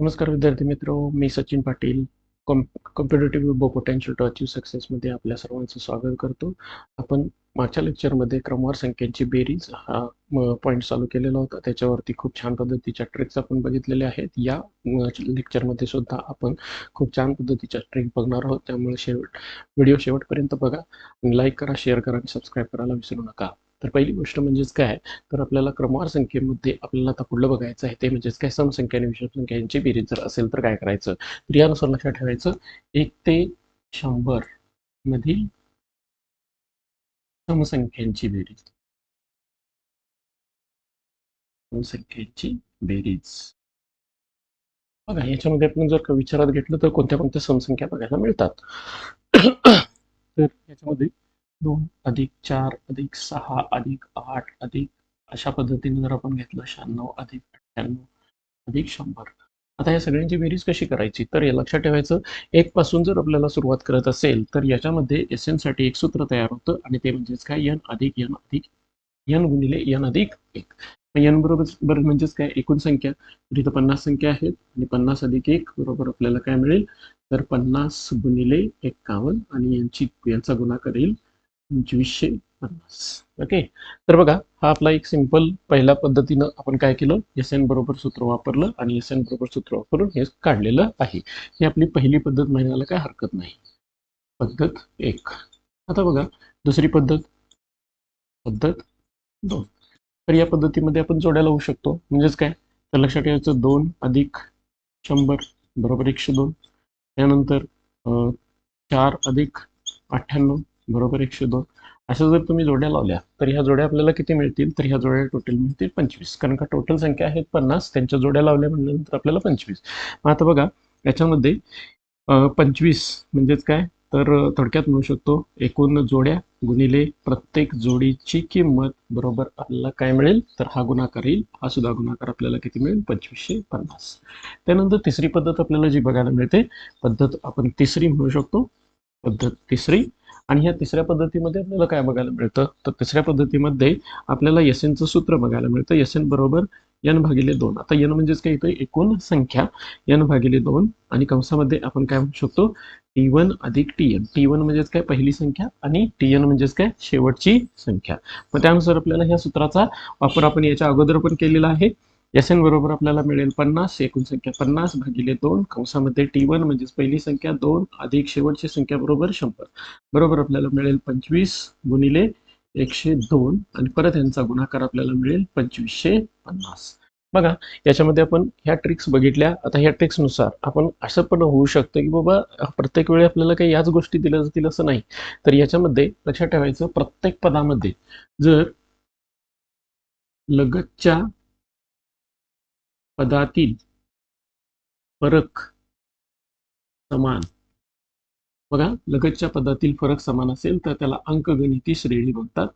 नमस्कार विद्यार्थी मित्र मी सचिन पाटील. कॉम कॉम्पिटेटिव्ह बो पोटेन्शियल टू अचीव सक्सेसमध्ये आपल्या सर्वांचं स्वागत करतो. आपण मागच्या लेक्चरमध्ये क्रमवार संख्यांची बेरीज हा पॉईंट चालू केलेला होता. त्याच्यावरती खूप छान पद्धतीच्या ट्रिक्स आपण बघितलेल्या आहेत. या लेक्चरमध्ये सुद्धा आपण खूप छान पद्धतीच्या ट्रिक बघणार आहोत. त्यामुळे शेवट व्हिडिओ शेवटपर्यंत बघा. लाईक करा शेअर करा आणि सबस्क्राईब करायला विसरू नका. तर पहिली गोष्ट म्हणजेच काय तर आपल्याला क्रमवार संख्येमध्ये आपल्याला आता पुढलं बघायचं आहे ते म्हणजेच काय? समसंख्या आणि विषम संख्या यांची बेरीज जर असेल तर काय करायचं? तर यानुसार लक्षात ठेवायचं एक ते शंभर मधील समसंख्यांची बेरीज. समसंख्यांची बेरीज. बघा याच्यामध्ये आपण जर विचारात घेतलं तर कोणत्या कोणत्या समसंख्या बघायला मिळतात? तर याच्यामध्ये दोन अधिक चार अधिक सहा अधिक आठ अधिक अशा पद्धतीने जर आपण घेतलं शहाण्णव अधिक अठ्ठ्याण्णव अधिक शंभर. आता या सगळ्यांची बेरीज कशी करायची? तर हे लक्षात ठेवायचं एक पासून जर आपल्याला सुरुवात करत असेल तर याच्यामध्ये एस एनसाठी एक सूत्र तयार होतं आणि ते म्हणजेच काय? यन अधिक यन अधिक यन गुणिले यन अधिक एक. यन बरोबर म्हणजेच काय? एकूण संख्या. तर इथं पन्नास संख्या आहेत आणि पन्नास अधिक एक बरोबर आपल्याला काय मिळेल? तर पन्नास गुणिले एक्कावन्न आणि यांची यांचा गुणाकार येईल पंचवीसशे पन्नास ओके तर बघा हा आपला एक सिंपल पहिल्या पद्धतीनं आपण काय केलं? एस एन बरोबर सूत्र वापरलं आणि एस एन बरोबर सूत्र वापरून हे काढलेलं आहे. ही आपली पहिली पद्धत म्हणायला काय हरकत नाही. पद्धत एक. आता बघा दुसरी पद्धत. पद्धत दोन. तर या पद्धतीमध्ये आपण जोड्या लावू शकतो. म्हणजेच काय? तर लक्षात ठेवायचं दोन अधिक शंभर बरोबर एकशे दोन. त्यानंतर चार अधिक अठ्ठ्याण्णव. बरोबर एकशे दोन. अशा जर तुम्ही जोड्या लावल्या तर ह्या जोड्या आपल्याला किती मिळतील? तर ह्या जोड्या टोटल मिळतील पंचवीस. कारण का टोटल संख्या आहेत पन्नास त्यांच्या जोड्या लावल्या म्हणल्यानंतर आपल्याला पंचवीस. मग आता बघा याच्यामध्ये पंचवीस म्हणजेच काय? तर थोडक्यात म्हणू शकतो एकूण जोड्या गुणिले प्रत्येक जोडीची किंमत बरोबर आपल्याला काय मिळेल? तर हा गुणाकार येईल. हा सुद्धा गुणाकार आपल्याला किती मिळेल? पंचवीसशे पन्नास. त्यानंतर तिसरी पद्धत आपल्याला जी बघायला मिळते पद्धत आपण तिसरी म्हणू शकतो. पद्धत तिसरी. आणि ह्या तिसऱ्या पद्धतीमध्ये आपल्याला काय बघायला मिळतं? तर तिसऱ्या पद्धतीमध्ये आपल्याला एस एनचं सूत्र बघायला मिळतं. एस एन बरोबर एन भागिले दोन. आता एन म्हणजेच काय? येतं एकूण संख्या एन भागिले दोन आणि कंसामध्ये आपण काय म्हणू शकतो? टी वन अधिक टी एन. टी वन म्हणजेच काय? पहिली संख्या आणि टी एन म्हणजेच काय? शेवटची संख्या. मग त्यानुसार आपल्याला ह्या सूत्राचा वापर आपण याच्या अगोदर पण केलेला आहे. एस एन बरोबर आपल्याला मिळेल पन्नास एकूण संख्या पन्नास भागिले दोन कंसामध्ये टी वन म्हणजेच पहिली संख्या दोन अधिक शेवटची संख्या बरोबर शंभर. बरोबर आपल्याला मिळेल पंचवीस गुणिले एकशे दोन आणि परत यांचा गुणाकार आपल्याला मिळेल पंचवीसशे पन्नास. बघा याच्यामध्ये आपण ह्या ट्रिक्स बघितल्या. आता ह्या ट्रिक्सनुसार आपण असं पण होऊ शकतं की बाबा प्रत्येक वेळी आपल्याला काही याच गोष्टी दिल्या जातील असं नाही. तर याच्यामध्ये लक्षात ठेवायचं प्रत्येक पदामध्ये जर लगतच्या पदातील फरक समान. बघा लगतच्या पदातील फरक समान असेल तर त्याला अंकगणिती श्रेणी म्हणतात.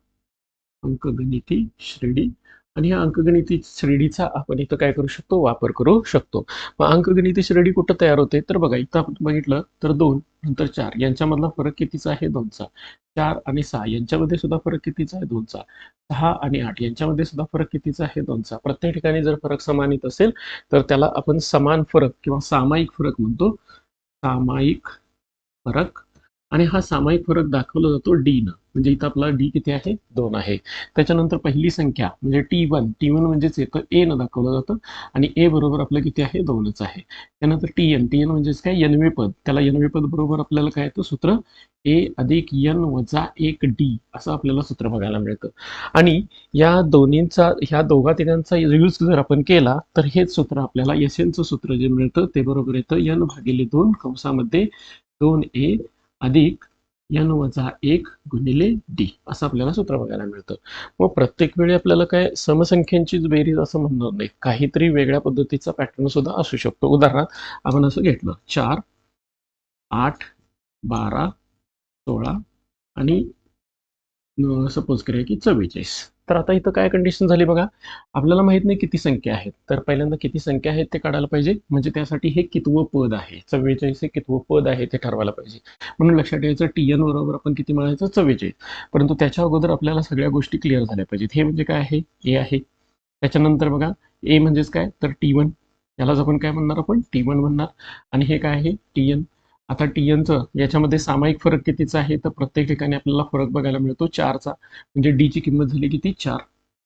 अंकगणिती श्रेणी. आणि या अंकगणिती श्रेणीचा आपण इथं काय करू शकतो? वापर करू शकतो. मग अंकगणिती श्रेणी कुठं तयार होते? तर बघा इथं आपण बघितलं तर दोन नंतर चार. यांच्यामधला फरक कितीचा आहे? दोनचा. चार आणि सहा. यांच्यामध्ये सुद्धा फरक कितीचा आहे? दोनचा. सहा आणि आठ. यांच्यामध्ये सुद्धा फरक कितीचा आहे? दोनचा. प्रत्येक ठिकाणी जर फरक समान येत असेल तर त्याला आपण समान फरक किंवा सामायिक फरक म्हणतो. सामायिक फरक आणि हा सामायिक फरक दाखवला जातो डी न. म्हणजे इथं आपला डी किती आहे? दोन आहे. त्याच्यानंतर पहिली संख्या म्हणजे टी वन टी वन म्हणजेच येतं ए न दाखवलं जातं आणि ए बरोबर आपलं किती आहे? दोनच आहे. त्यानंतर टी एन टी एन म्हणजेच काय? एनवे पद. त्याला एनवे पद बरोबर आपल्याला काय येतं? सूत्र ए अधिक एन वजा एक डी असं आपल्याला सूत्र बघायला मिळतं. आणि या दोन्हींचा ह्या दोघा तिघांचा युज जर आपण केला तर हेच सूत्र आपल्याला एस एनचं सूत्र जे मिळतं ते बरोबर येतं एन भागिले दोन कंसामध्ये दोन ए अधिक एन वजा एक गुणिले डी असं आपल्याला सूत्र बघायला मिळतं. मग प्रत्येक वेळी आपल्याला काय समसंख्यांचीच बेरीज असं म्हणणार नाही. काहीतरी वेगळ्या पद्धतीचा पॅटर्न सुद्धा असू शकतो. उदाहरणार्थ आपण असं घेतलं चार आठ बारा सोळा आणि सपोज करूया की चव्वेचाळीस. तर आता इथं काय कंडिशन झाली बघा. आपल्याला माहीत नाही किती संख्या आहेत. तर पहिल्यांदा किती संख्या आहेत ते काढायला पाहिजे. म्हणजे त्यासाठी हे कितवं पद आहे. चव्वेचाळीस हे कितवं पद आहे ते ठरवायला पाहिजे. म्हणून लक्षात ठेवायचं टी एन बरोबर आपण किती म्हणायचं? चव्वेचाळीस. परंतु त्याच्या अगोदर आपल्याला सगळ्या गोष्टी क्लिअर झाल्या पाहिजेत. हे म्हणजे काय आहे? ए आहे. त्याच्यानंतर बघा ए म्हणजेच काय? तर टी वन यालाच आपण काय म्हणणार आपण? टी वन म्हणणार. आणि हे काय आहे? टी एन आता टी एनचं याच्यामध्ये सामायिक फरक कितीचा आहे तर प्रत्येक ठिकाणी आपल्याला फरक बघायला मिळतो चारचा. म्हणजे डीची किंमत झाली किती चार.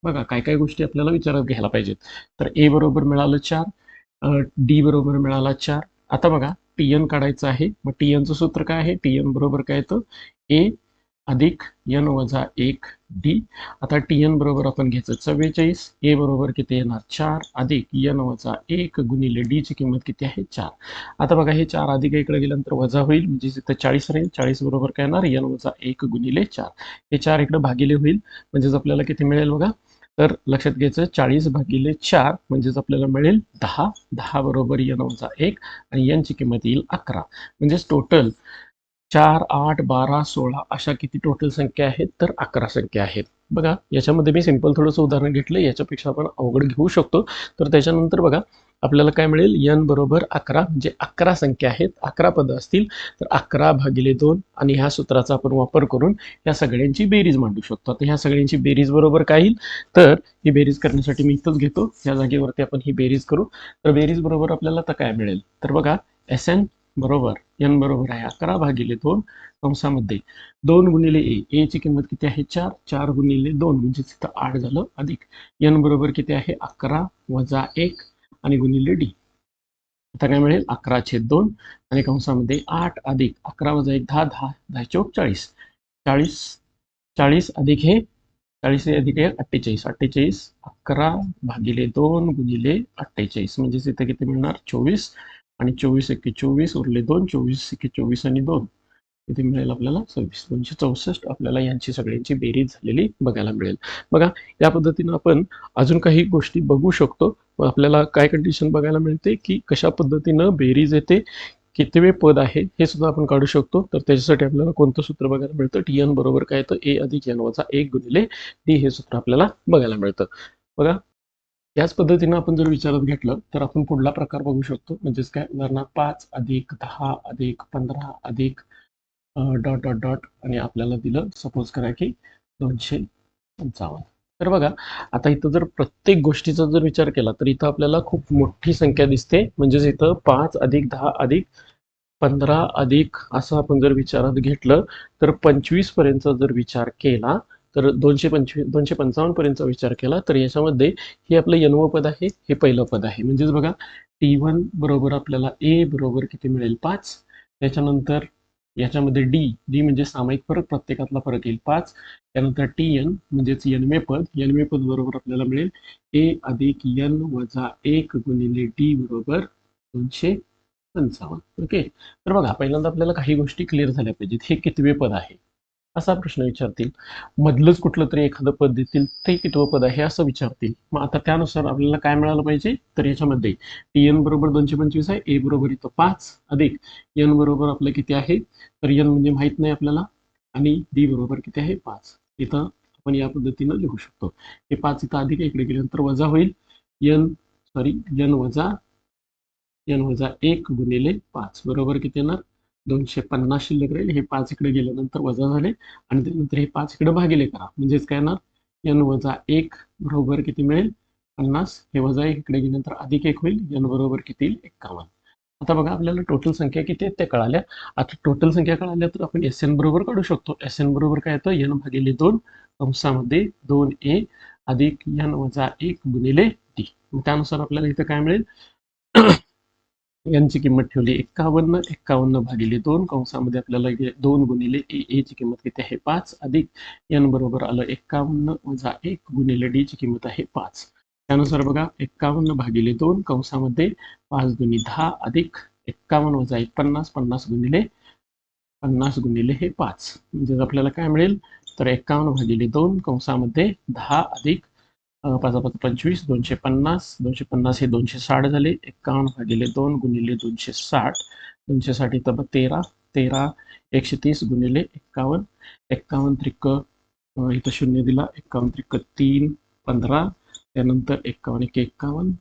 बघा काय काय गोष्टी आपल्याला विचारात घ्यायला पाहिजेत. तर ए बरोबर मिळालं चार डी बरोबर मिळाला चार. आता बघा टी एन काढायचं आहे. मग टी एनचं सूत्र काय आहे? टी एन बरोबर काय येतं? ए अधिक एन वजा एक डी आता टी एन बरोबर आपण घ्यायचं चव्वेचाळीस ए बरोबर किती येणार चार. अधिक एन वजा एक गुणिले डी ची किंमत किती आहे? चार. आता बघा हे चार अधिक इकडे गेल्यानंतर वजा होईल म्हणजे तिथं चाळीस राहील. चाळीस बरोबर काय येणार? एन वजा एक गुणिले चार. हे चार इकडे भागिले होईल म्हणजेच आपल्याला किती मिळेल बघा? तर लक्षात घ्यायचं चाळीस भागिले चार म्हणजेच आपल्याला मिळेल दहा. दहा बरोबर एन वजा एक आणि यांची किंमत येईल अकरा. म्हणजेच टोटल चार आठ बारा सोळा अशा किती टोटल संख्या आहेत? तर अकरा संख्या आहेत. बघा याच्यामध्ये मी सिंपल थोडंसं उदाहरण घेतलं. याच्यापेक्षा आपण अवघड घेऊ शकतो. तर त्याच्यानंतर बघा आपल्याला काय मिळेल? यन बरोबर अकरा म्हणजे अकरा संख्या आहेत. अकरा पदं असतील. तर अकरा भागिले दोन आणि ह्या सूत्राचा आपण वापर करून या सगळ्यांची बेरीज मांडू शकतो. आता ह्या सगळ्यांची बेरीज बरोबर काय येईल? तर ही बेरीज करण्यासाठी मी इथंच घेतो. या जागेवरती आपण ही बेरीज करू. तर बेरीज बरोबर आपल्याला आता काय मिळेल? तर बघा एस एन बरोबर. एन बरोबर आहे. अकरा भागिले दोन कंसामध्ये दोन गुणिले ए ए ची किंमत किती आहे? चार. चार गुणिले दोन. म्हणजे तिथं आठ झालं अधिक. एन बरोबर किती आहे? अकरा वजा एक आणि गुणिले डी आता काय मिळेल? अकरा छेद दोन आणि कंसामध्ये आठ अधिक. अकरा वजा एक दहा दहा दहा चौक चाळीस. चाळीस चाळीस अधिक हे चाळीस अधिक एक अठ्ठेचाळीस. अठ्ठेचाळीस अकरा भागिले दोन गुणिले अठ्ठेचाळीस. म्हणजे तिथे किती मिळणार? चोवीस. आणि चोवीस एके चोवीस उरले दोन चोवीस एके चोवीस आणि दोन. इथे मिळेल आपल्याला? सव्वीस. दोनशे चौसष्ट आपल्याला यांची सगळ्यांची बेरीज झालेली बघायला मिळेल. बघा या पद्धतीनं आपण अजून काही गोष्टी बघू शकतो. आपल्याला काय कंडिशन बघायला मिळते? की कशा पद्धतीनं बेरीज येते? कितवे पद आहे? हे सुद्धा आपण काढू शकतो. तर त्याच्यासाठी आपल्याला कोणतं सूत्र बघायला मिळतं? टी एन बरोबर काय येतं? ए अधिक एन वजा एक गुणिले डी हे सूत्र आपल्याला बघायला मिळतं. बघा याच पद्धतीनं आपण जर विचारात घेतलं तर आपण पुढला प्रकार बघू शकतो. म्हणजेच काय? उदाहरणार्थ पाच अधिक दहा अधिक पंधरा अधिक डॉट डॉट डॉट आणि आपल्याला दिलं सपोज करा की दोनशे पंचावन्न. तर बघा आता इथं जर प्रत्येक गोष्टीचा जर विचार केला तर इथं आपल्याला खूप मोठी संख्या दिसते. म्हणजेच इथं पाच अधिक दहा अधिक पंधरा अधिक असं आपण जर विचारात घेतलं तर पंचवीसपर्यंत जर विचार केला तर दोनशे पंचवीस दोनशे पंचावन्नपर्यंतचा विचार केला तर याच्यामध्ये हे आपलं यनवं पद आहे हे पहिलं पद आहे. म्हणजेच बघा टी वन बरोबर आपल्याला ए बरोबर किती मिळेल? पाच. त्याच्यानंतर याच्यामध्ये डी डी म्हणजे सामायिक फरक प्रत्येकातला फरक येईल पाच. त्यानंतर टी एन म्हणजेच यनमे पद यनवे पद बरोबर आपल्याला मिळेल ए अधिक एन वजा एक गुणिले डी बरोबर दोनशे पंचावन्न. ओके? तर बघा पहिल्यांदा आपल्याला काही गोष्टी क्लिअर झाल्या पाहिजेत. हे कितवे पद आहे? असा प्रश्न विचारतील. मधलंच कुठलं तरी एखादं पद देतील ते कितवं पद आहे असं विचारतील. मग आता त्यानुसार आपल्याला काय मिळालं पाहिजे? तर याच्यामध्ये टी एन बरोबर दोनशे पंचवीस आहे. ए बरोबर इथं पाच अधिक एन बरोबर आपलं किती आहे? तर एन म्हणजे माहीत नाही आपल्याला. आणि डी बरोबर किती आहे? पाच. इथं आपण या पद्धतीनं लिहू शकतो. हे पाच इथं अधिक इकडे गेल्यानंतर वजा होईल. एन सॉरी एन वजा एन वजा एक गुणिले पाच. बरोबर किती येणार? दोनशे पन्नास शिल्लक राहील हे पाच इकडे गेल्यानंतर वजा झाले आणि त्यानंतर हे पाच इकडे भागिले करा. म्हणजेच काय येणार एन वजा एक बरोबर किती मिळेल? पन्नास. हे वजा एक इकडे गेल्यानंतर अधिक एक होईल. एन बरोबर किती येईल? एक्कावन्न. आता बघा आपल्याला टोटल संख्या किती आहेत त्या कळाल्या. आता टोटल संख्या कळाल्या तर आपण एस एन बरोबर काढू शकतो. एस एन बरोबर काय येतं? एन भागिले दोन कंसामध्ये दोन ए अधिक एन वजा एक गुणिले डी त्यानुसार आपल्याला इथं काय मिळेल? यांची किंमत ठेवली एक्कावन्न एक्कावन्न भागिले दोन. कंसामध्ये आपल्याला दोन गुणिले ए ए ची किंमत किती आहे? पाच अधिक एन बरोबर आलं एक्कावन्न वजा एक गुणिले डी ची किंमत आहे पाच. त्यानुसार बघा एक्कावन्न भागिले दोन कंसामध्ये पाच गुणी दहा अधिक एक्कावन्न वजा एक पन्नास पन्नास गुणिले पन्नास गुणिले हे पाच. म्हणजे आपल्याला काय मिळेल? तर एक्कावन्न भागिले दोन कंसामध्ये दहा अधिक पाच पंचवीस दोनशे पन्नास दोनशे पन्नास हे दोनशे साठ झाले. एक्कावन्न भागिले दोन गुणिले दोनशे साठ. दोनशे साठ इथं तेरा तेरा एकशे तीस गुणिले एक्कावन्न. एक्कावन्न त्रिक इथं शून्य दिला. एक्कावन्न त्रिक तीन पंधरा. त्यानंतर एक्कावन्न एक एक्कावन्न.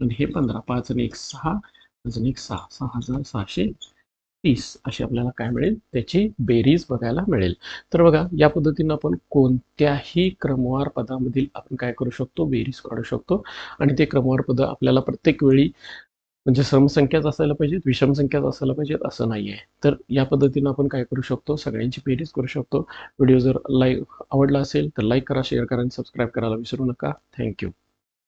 आणि हे पंधरा पाच आणि एक सहा. अजून एक सहा. सहा हजार सहाशे तीस अशी आपल्याला काय मिळेल? त्याची बेरीज बघायला मिळेल. तर बघा या पद्धतीनं आपण कोणत्याही क्रमवार पदामधील आपण काय करू शकतो? बेरीज काढू शकतो. आणि ते क्रमवार पद आपल्याला प्रत्येक वेळी म्हणजे समसंख्याच असायला पाहिजेत विषम संख्याच असायला पाहिजेत असं नाही आहे तर या पद्धतीनं आपण काय करू शकतो? सगळ्यांची बेरीज करू शकतो. व्हिडिओ जर लाईक आवडला असेल तर लाईक करा शेअर करा आणि सबस्क्राईब करायला विसरू नका. थँक्यू.